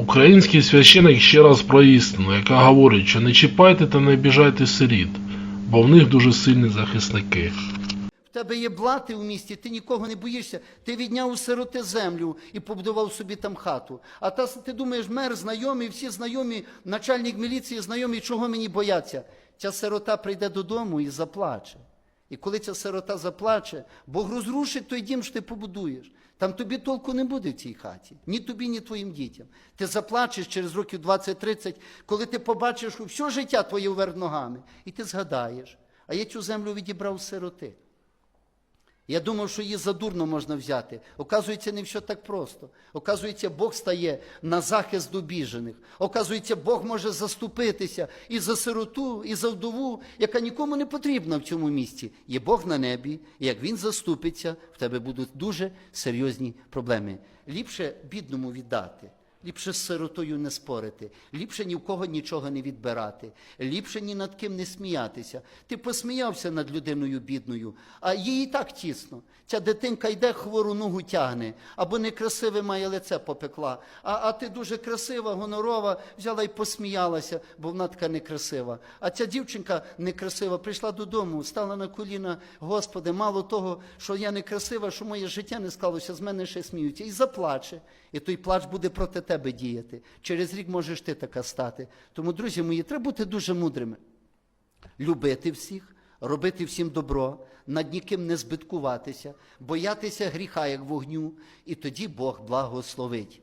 Український священик ще раз про істину, яка говорить, що не чіпайте та не обіжайте сиріт, бо в них дуже сильні захисники. В тебе є блати у місті, ти нікого не боїшся. Ти відняв у сироти землю і побудував собі там хату. А та ти думаєш, мер знайомий, всі знайомі, начальник міліції знайомий, чого мені бояться? Ця сирота прийде додому і заплаче. І коли ця сирота заплаче, Бог розрушить той дім, що ти побудуєш. Там тобі толку не буде в цій хаті. Ні тобі, ні твоїм дітям. Ти заплачеш через років 20-30, коли ти побачиш, що все життя твоє вверх ногами. І ти згадаєш, а я цю землю відібрав сироти. Я думав, що її задурно можна взяти. Оказується, не все так просто. Оказується, Бог стає на захист обіжених. Оказується, Бог може заступитися і за сироту, і за вдову, яка нікому не потрібна в цьому місці. Є Бог на небі, і як він заступиться, в тебе будуть дуже серйозні проблеми. Ліпше бідному віддати. Ліпше з сиротою не спорити, ліпше ні в кого нічого не відбирати, ліпше ні над ким не сміятися. Ти посміявся над людиною бідною, а їй і так тісно. Ця дитинка йде, хвору ногу тягне, або некрасиве має лице попекла. А, а ти дуже красива, гонорова, взяла і посміялася, бо вона така некрасива. А ця дівчинка некрасива прийшла додому, стала на коліна, Господи, мало того, що я некрасива, що моє життя не склалося, з мене ще сміються, і заплаче. І той плач буде проти тебе діяти. Через рік можеш ти така стати. Тому, друзі мої, треба бути дуже мудрими. Любити всіх, робити всім добро, над ніким не збиткуватися, боятися гріха, як вогню, і тоді Бог благословить.